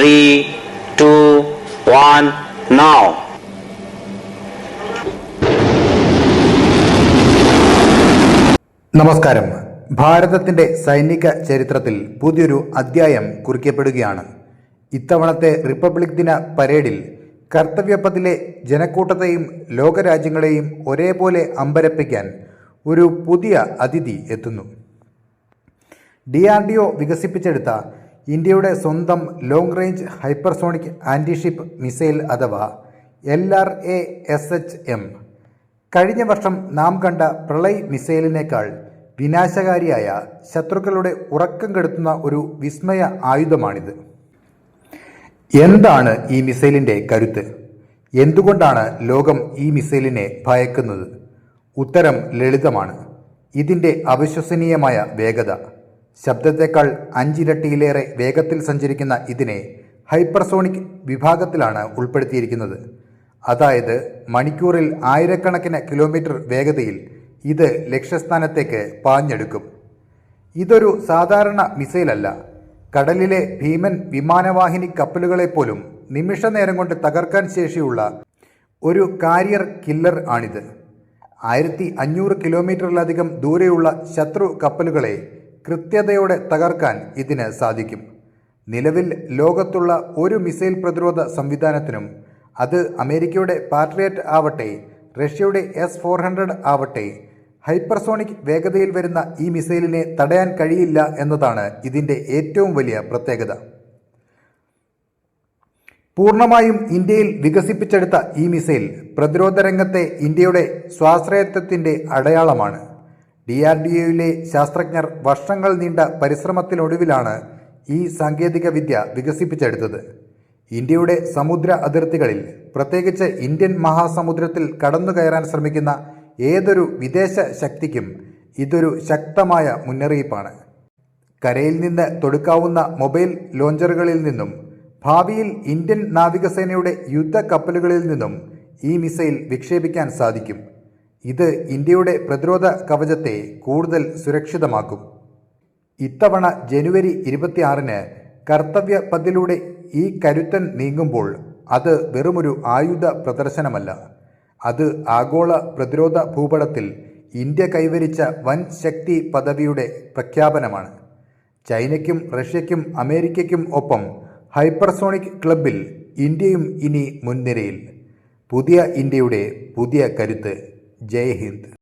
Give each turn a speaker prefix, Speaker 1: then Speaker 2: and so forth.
Speaker 1: three, two, one, now.
Speaker 2: നമസ്കാരം. ഭാരതത്തിന്റെ സൈനിക ചരിത്രത്തിൽ പുതിയൊരു അധ്യായം കുറിക്കപ്പെടുകയാണ്. ഇത്തവണത്തെ റിപ്പബ്ലിക് ദിന പരേഡിൽ കർത്തവ്യപഥിലെ ജനക്കൂട്ടത്തെയും ലോകരാജ്യങ്ങളെയും ഒരേപോലെ അമ്പരപ്പിക്കാൻ ഒരു പുതിയ അതിഥി എത്തുന്നു. ഡി ആർ ഡി ഒ വികസിപ്പിച്ചെടുത്ത ഇന്ത്യയുടെ സ്വന്തം long range hypersonic antiship missile അഥവാ L R A S H M കഴിഞ്ഞ വർഷം നാം കണ്ട പ്രളയ് മിസൈലിനേക്കാൾ വിനാശകാരിയായ ശത്രുക്കളുടെ ഉറക്കം കെടുത്തുന്ന ഒരു വിസ്മയ ആയുധമാണിത്. എന്താണ് ഈ മിസൈലിന്റെ കരുത്ത്? എന്തുകൊണ്ടാണ് ലോകം ഈ മിസൈലിനെ ഭയക്കുന്നത്? ഉത്തരം ലളിതമാണ്. ഇതിന്റെ അവിശ്വസനീയമായ വേഗത. ശബ്ദത്തേക്കാൾ അഞ്ചിരട്ടിയിലേറെ വേഗത്തിൽ സഞ്ചരിക്കുന്ന ഇതിനെ ഹൈപ്പർസോണിക് വിഭാഗത്തിലാണ് ഉൾപ്പെടുത്തിയിരിക്കുന്നത്. അതായത് മണിക്കൂറിൽ ആയിരക്കണക്കിന് കിലോമീറ്റർ വേഗതയിൽ ഇത് ലക്ഷ്യസ്ഥാനത്തേക്ക് പാഞ്ഞെടുക്കും. ഇതൊരു സാധാരണ മിസൈലല്ല. കടലിലെ ഭീമൻ വിമാനവാഹിനി കപ്പലുകളെപ്പോലും നിമിഷ നേരം കൊണ്ട് തകർക്കാൻ ശേഷിയുള്ള ഒരു കാരിയർ കില്ലർ ആണിത്. ആയിരത്തി അഞ്ഞൂറ് കിലോമീറ്ററിലധികം ദൂരെയുള്ള ശത്രു കപ്പലുകളെ കൃത്യതയോടെ തകർക്കാൻ ഇതിന് സാധിക്കും. നിലവിൽ ലോകത്തുള്ള ഒരു മിസൈൽ പ്രതിരോധ സംവിധാനത്തിനും അത് അമേരിക്കയുടെ പാട്രിയറ്റ് ആവട്ടെ റഷ്യയുടെ എസ് ഫോർ ഹൺഡ്രഡ് ആവട്ടെ ഹൈപ്പർസോണിക് വേഗതയിൽ വരുന്ന ഈ മിസൈലിനെ തടയാൻ കഴിയില്ല എന്നതാണ് ഇതിന്റെ ഏറ്റവും വലിയ പ്രത്യേകത. പൂർണമായും ഇന്ത്യയിൽ വികസിപ്പിച്ചെടുത്ത ഈ മിസൈൽ പ്രതിരോധ രംഗത്തെ ഇന്ത്യയുടെ സ്വാശ്രയത്വത്തിന്റെ അടയാളമാണ്. ഡി ആർ ഡി ഒയിലെ ശാസ്ത്രജ്ഞർ വർഷങ്ങൾ നീണ്ട പരിശ്രമത്തിനൊടുവിലാണ് ഈ സാങ്കേതിക വിദ്യ വികസിപ്പിച്ചെടുത്തത്. ഇന്ത്യയുടെ സമുദ്ര അതിർത്തികളിൽ പ്രത്യേകിച്ച് ഇന്ത്യൻ മഹാസമുദ്രത്തിൽ കടന്നു കയറാൻ ശ്രമിക്കുന്ന ഏതൊരു വിദേശ ശക്തിക്കും ഇതൊരു ശക്തമായ മുന്നറിയിപ്പാണ്. കരയിൽ നിന്ന് തൊടുക്കാവുന്ന മൊബൈൽ ലോഞ്ചറുകളിൽ നിന്നും ഭാവിയിൽ ഇന്ത്യൻ നാവികസേനയുടെ യുദ്ധ കപ്പലുകളിൽ നിന്നും ഈ മിസൈൽ വിക്ഷേപിക്കാൻ സാധിക്കും. ഇത് ഇന്ത്യയുടെ പ്രതിരോധ കവചത്തെ കൂടുതൽ സുരക്ഷിതമാക്കും. ഇത്തവണ ജനുവരി ഇരുപത്തിയാറിന് കർത്തവ്യ പതിലൂടെ ഈ കരുത്തൻ നീങ്ങുമ്പോൾ അത് വെറുമൊരു ആയുധ പ്രദർശനമല്ല. അത് ആഗോള പ്രതിരോധ ഭൂപടത്തിൽ ഇന്ത്യ കൈവരിച്ച വൻ ശക്തി പദവിയുടെ പ്രഖ്യാപനമാണ്. ചൈനയ്ക്കും റഷ്യയ്ക്കും അമേരിക്കയ്ക്കും ഒപ്പം ഹൈപ്പർസോണിക് ക്ലബിൽ ഇന്ത്യയും ഇനി മുൻനിരയിൽ. പുതിയ ഇന്ത്യയുടെ പുതിയ കരുത്ത്. जय हिंद।